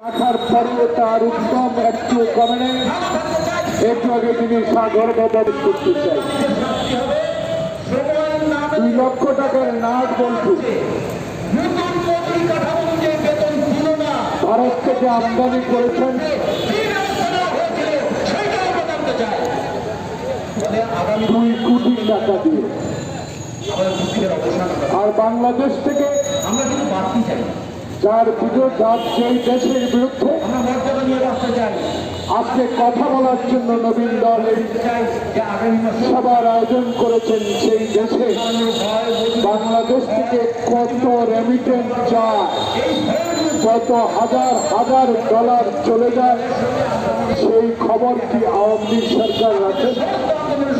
রাখার পরেও তার উত্তম একটু কমেন্ট একটু আগে তিনি সাগর বাবা করতে চাই দুই লক্ষ টাকার নাট বলছি ভারত থেকে আমদানি করেছেন। দুই কোটি টাকা দিয়ে। আর বাংলাদেশ থেকে আমরা যার বিরোধ যার সেই দেশের বিরুদ্ধে আজকে কথা বলার জন্য নবীন দল সভার আয়োজন করেছেন সেই দেশে। বাংলাদেশ থেকে কত রেমিটেন্স যায়, কত হাজার হাজার ডলার চলে যায়, সেই খবরটি আওয়ামী লীগ সরকার রাখে? আন্দোলনের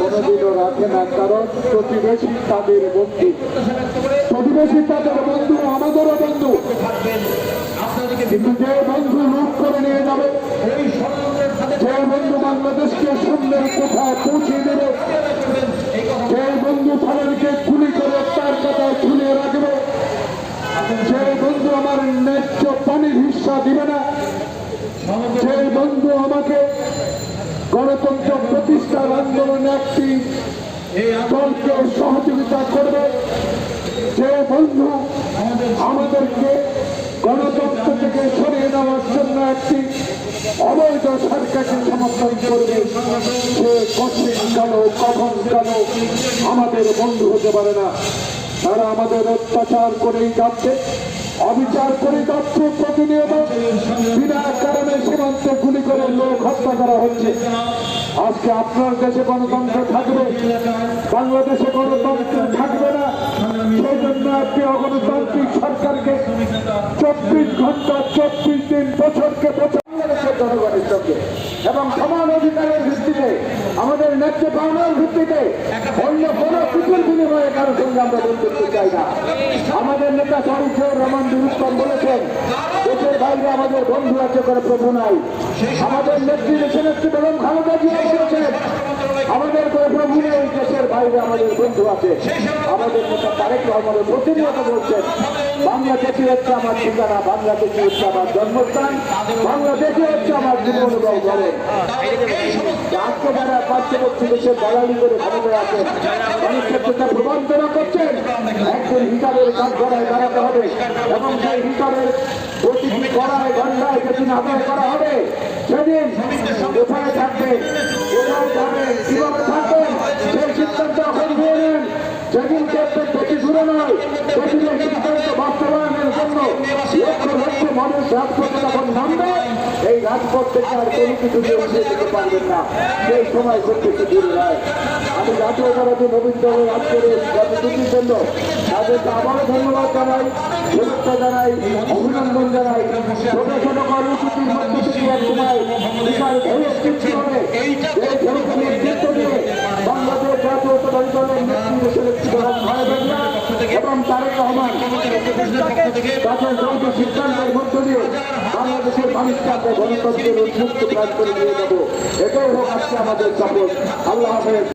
কোনোদিনও রাখে না, কারণ প্রতিবেশী তাদের করে প্রতিবেশী তাদের বন্ধু আমাদেরও বন্ধু। থাকবেন আপনাদেরকে কিন্তু যে বন্ধু লুট করে নিয়ে যাবে সাথে যে বন্ধু বাংলাদেশকে সুন্দর কোথায় পৌঁছে দেবে এই কথা যে বন্ধু তাদেরকে গুলি করে তার কাতায় ঝুলিয়ে রাখবে যে বন্ধু আমার ন্যায্য পানির হিস্সা দিবে না যে বন্ধু আমাকে গণতন্ত্র প্রতিষ্ঠার আন্দোলনে একটি এই দলকে সহযোগিতা করবে যে বন্ধু আমাদেরকে গণতন্ত্র থেকে সরিয়ে নেওয়ার জন্য একটি অবৈধ সরকারকে সমর্থন করবে, সে কঠিন কালো কখন কালো আমাদের বন্ধু হতে পারে না। তারা আমাদের অত্যাচার করেই যাচ্ছে, অবিচার করে যাচ্ছে, প্রতিনিয়ত বিনা কারণে সীমান্তে গুলি করে লোক হত্যা করা হচ্ছে। আজকে আপনার দেশে গণতন্ত্র থাকবে, বাংলাদেশে গণতন্ত্র থাকবে না। একটি অগণতান্ত্রিক সরকারকে চব্বিশ ঘণ্টা, চব্বিশ দিন বছরকে বছর এবং সমান অধিকারের ভিত্তিতে, আমাদের ন্যায্য পাওনার ভিত্তিতে অন্য কিছুর বিনিময়ে কারোর সঙ্গে আমরা বন্ধু করতে চাই না। আমাদের নেতা শরীফুর রহমান বিরুত্তম বলেছেন, দেশের বাইরে আমাদের বন্ধু আছে করে প্রভু নাই। আমাদের নেত্রী দেশের নেত্রী বেগম খালেদা জিয়া আমাদের কোনো প্রভু নেই, দেশের বাইরে আমাদের বন্ধু আছে। আমাদের নেতা তারেক রহমানের প্রতিনিয়ত বলছেন বাংলাদেশি হচ্ছে আমার ঠিকানা বাংলাদেশি হচ্ছে আমার জন্মস্থান বাংলাদেশি হচ্ছে আমার জীবন আজকে যারা পার্শ্ববর্তী দালালি করে আছেন প্রবঞ্চনা করছেন। একদিন হিসাবের দাঁড়াতে হবে এবং সেই হিসাবের ঘন্টায় আদায় করা হবে। সেদিন কোথায় থাকবে কোথায় যাবে কীভাবে থাকবেন সেই সিদ্ধান্ত এখন নিয়ে নেন যেদিন ক্ষেত্রে বেশি দূরে নয় সেদিনের সিদ্ধান্ত বাস্তবায়নের জন্য লক্ষ লক্ষ মানুষ রাজপথে যখন নামবে এই রাজপথ থেকে আর কোনো কিছু দিয়ে যেতে পারবেন না। সেই সময় খুব বেশি দূরে নয় আমি জাতীয়তাবাদী নবীন দলের আজকের কর্মসূচির জন্য তাদেরকে আবারও ধন্যবাদ জানাই শুভেচ্ছা জানাই অভিনন্দন জানাই। ছোট ছোট কর্মসূচির মধ্যে থেকে এক সময় বিশাল ঢেউ সৃষ্টি হবে এই ঢেউকে নেতৃত্ব দিয়ে বাংলাদেশ জাতীয়তাবাদী দলের নেত্রী এবং তারেক রহমান তাদের যৌথ সিদ্ধান্তের মধ্য দিয়ে বাংলাদেশের মানুষকে গণতন্ত্রের উন্মুক্ত কাজ করে নিয়ে যাব এটাই হোক আজকে আমাদের সাপোর্ট আল্লাহ হাফেজ।